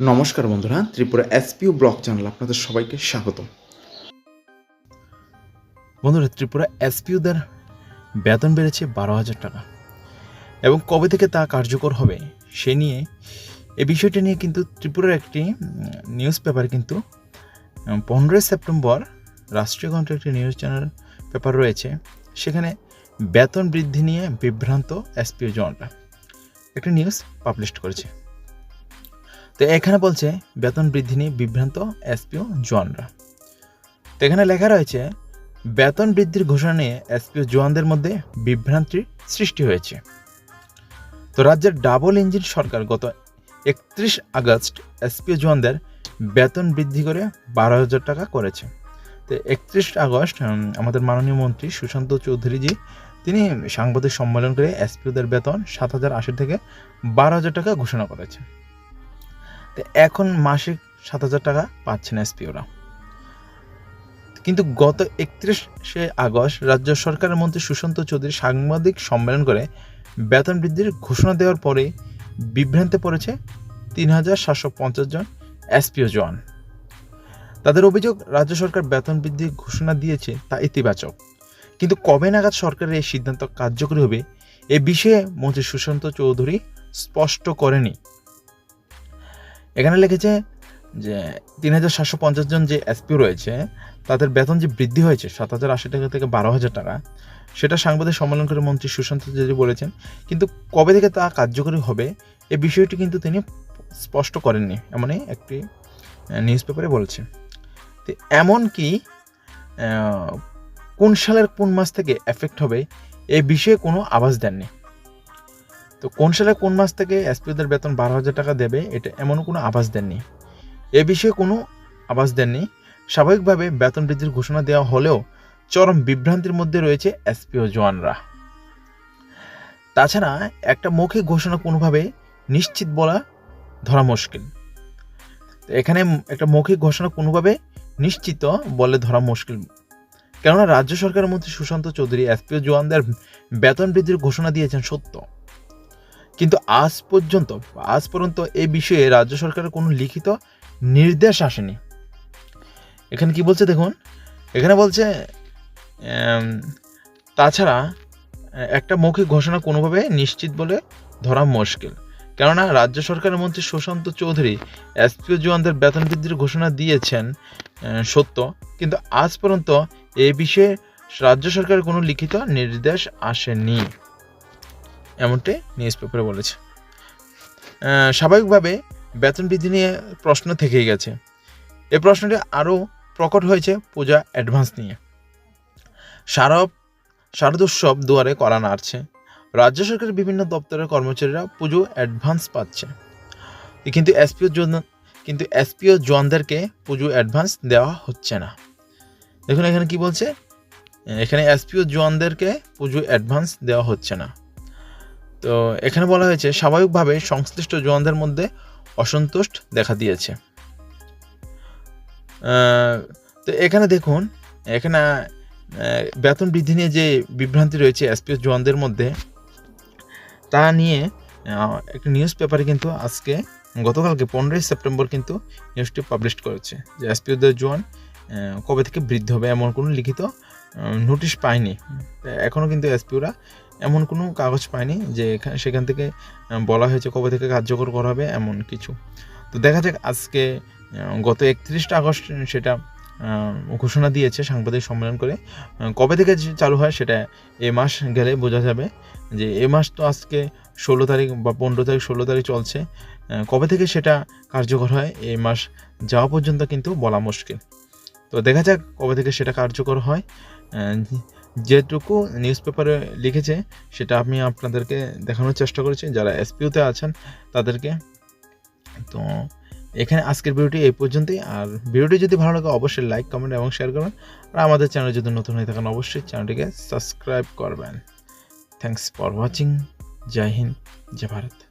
নমস্কার বন্ধুরা, Tripura SPO blog channel আপনাদের সবাইকে স্বাগত বন্ধুরা, ত্রিপুরা এসপিউদের বেতন বেড়েছে বারো হাজার টাকা। এবং কবে থেকে তা কার্যকর হবে, সে নিয়ে এ বিষয়টি নিয়ে কিন্তু ত্রিপুরার একটি নিউজ পেপার কিন্তু পনেরোই সেপ্টেম্বর রাষ্ট্রীয় কণ্ঠের একটি নিউজ চ্যানেল পেপার রয়েছে। সেখানে বেতন বৃদ্ধি নিয়ে বিভ্রান্ত এসপিও জনটা একটি নিউজ পাবলিশ করেছে। তো এখানে বলছে বেতন বৃদ্ধি নিয়ে বিভ্রান্ত এসপিও জোয়ানরা। তো এখানে লেখা রয়েছে, বেতন বৃদ্ধির ঘোষণা নিয়ে এসপিও জোয়ানদের মধ্যে বিভ্রান্তির সৃষ্টি হয়েছে। তো রাজ্যের ডাবল ইঞ্জিন সরকার গত একত্রিশ আগস্ট এসপিও জোয়ানদের বেতন বৃদ্ধি করে বারো হাজার টাকা করেছে। তো একত্রিশ আগস্ট আমাদের মাননীয় মন্ত্রী সুশান্ত চৌধুরীজি, তিনি সাংবাদিক সম্মেলন করে এসপিওদের বেতন সাত হাজার আশি থেকে বারো হাজার টাকা ঘোষণা করেছে তো এখন মাসিক সাত হাজার টাকা পাচ্ছেন এসপিওরা কিন্তু গত একত্রিশে আগস্ট রাজ্য সরকারের মন্ত্রী সুশান্ত চৌধুরী সাংবাদিক সম্মেলন করে বেতন বৃদ্ধির ঘোষণা দেওয়ার পরে বিভ্রান্তে পড়েছে তিন হাজার সাতশো পঞ্চাশ জন এসপিও জওয়ান। তাদের অভিযোগ, রাজ্য সরকার বেতন বৃদ্ধির ঘোষণা দিয়েছে তা ইতিবাচক। কিন্তু কবে নাগাদ সরকারের এই সিদ্ধান্ত কার্যকরী হবে, এ বিষয়ে মন্ত্রী সুশান্ত চৌধুরী স্পষ্ট করেনি। এখানে লিখেছে যে তিন হাজার সাতশো পঞ্চাশ জন যে এসপি রয়েছে, তাদের বেতন যে বৃদ্ধি হয়েছে সাত হাজার আশি টাকা থেকে বারো হাজার টাকা, সেটা সাংবাদিক সম্মেলন করে মন্ত্রী সুশান্ত চৌধুরী বলেছেন। কিন্তু কবে থেকে তা কার্যকরী হবে, এ বিষয়টি কিন্তু তিনি স্পষ্ট করেননি, এমনই একটি নিউজ পেপারে বলেছে তো এমন কি কোন সালের কোন মাস থেকে এফেক্ট হবে, এ বিষয়ে কোনো আভাস দেননি। তো কোন সালে কোন মাস থেকে এসপিওদের বেতন বারো হাজার টাকা দেবে, এটা এমন কোনো আভাস দেননি। এ বিষয়ে কোনো আভাস দেননি। স্বাভাবিকভাবে বেতন বৃদ্ধির ঘোষণা দেওয়া হলেও চরম বিভ্রান্তির মধ্যে রয়েছে এসপিও জওয়ানরা। তাছাড়া একটা মৌখিক ঘোষণা কোনোভাবে নিশ্চিত বলা ধরা মুশকিল। এখানে একটা মৌখিক ঘোষণা কোনোভাবে নিশ্চিত বলে ধরা মুশকিল। কেননা রাজ্য সরকারের মন্ত্রী সুশান্ত চৌধুরী এসপিও জওয়ানদের বেতন বৃদ্ধির ঘোষণা দিয়েছেন সত্য। কিন্তু আজ পর্যন্ত আজ পর্যন্ত এই বিষয়ে রাজ্য সরকারের কোনো লিখিত নির্দেশ আসেনি। এখানে কি বলছে দেখুন? এখানে বলছে তাছাড়া একটা মৌখিক ঘোষণা কোনোভাবে নিশ্চিত বলে ধরা মুশকিল। কেননা রাজ্য সরকারের মন্ত্রী সুশান্ত চৌধুরী এসপিও জওয়ানদের বেতন বৃদ্ধির ঘোষণা দিয়েছেন সত্য। কিন্তু আজ পর্যন্ত এ বিষয়ে রাজ্য সরকারের কোনো লিখিত নির্দেশ আসেনি। এমনটি নিউজ পেপারে বলেছে স্বাভাবিকভাবে বেতন বৃদ্ধি নিয়ে প্রশ্ন থেকেই গেছে। এই প্রশ্নটি আরও প্রকট হয়েছে পূজা অ্যাডভান্স নিয়ে। শারদ শারদোৎসব দুয়ারে করা নাড়ছে। রাজ্য সরকারের বিভিন্ন দপ্তরের কর্মচারীরা পুজো অ্যাডভান্স পাচ্ছে। কিন্তু এসপিও কিন্তু এসপিও জওয়ানদেরকে পুজো অ্যাডভান্স দেওয়া হচ্ছে না। দেখুন এখানে কি বলছে? এখানে এসপিও জওয়ানদেরকে পুজো অ্যাডভান্স দেওয়া হচ্ছে না। তো এখানে বলা হয়েছে স্বাভাবিকভাবে সংশ্লিষ্ট জওয়ানদের মধ্যে অসন্তুষ্ট দেখা দিয়েছে। তো এখানে দেখুন এখানে বেতন বৃদ্ধি নিয়ে যে বিভ্রান্তি রয়েছে এসপিএস জওয়ানদের মধ্যে তা নিয়ে একটি নিউজ পেপারে কিন্তু আজকে গতকালকে পনেরোই সেপ্টেম্বর কিন্তু নিউজটি পাবলিশ করেছে যে এসপিওদের জওয়ান আহ, কবে থেকে বৃদ্ধি হবে এমন কোনো লিখিত নোটিশ পায়নি। এখনও কিন্তু এসপিওরা এমন কোনো কাগজ পায়নি যে এখানে সেখান থেকে বলা হয়েছে কবে থেকে কার্যকর করা হবে এমন কিছু। তো দেখা যাক আজকে গত একত্রিশটা আগস্ট সেটা ঘোষণা দিয়েছে সাংবাদিক সম্মেলন করে কবে থেকে চালু হয় সেটা এ মাস গেলে বোঝা যাবে যে এ মাস তো আজকে ষোলো তারিখ বা পনেরো তারিখ, ষোলো তারিখ চলছে কবে থেকে সেটা কার্যকর হয় এ মাস যাওয়া পর্যন্ত কিন্তু বলা মুশকিল। তো দেখা যাক কবে থেকে সেটা কার্যকর হয় যেটুকু নিউজ পেপারে লিখেছে, সেটা আমি আপনাদেরকে দেখানোর চেষ্টা করেছি। যারা এসপিওতে আছেন, তাদেরকে। তো এখানে আজকের ভিডিওটি এই পর্যন্তই। আর ভিডিওটি যদি ভালো লাগে, অবশ্যই লাইক কমেন্ট এবং শেয়ার করবেন। আর আমাদের চ্যানেল যদি নতুন হয়ে থাকেন, অবশ্যই চ্যানেলটিকে সাবস্ক্রাইব করবেন। Thanks for watching Joy Hind Joy Bharat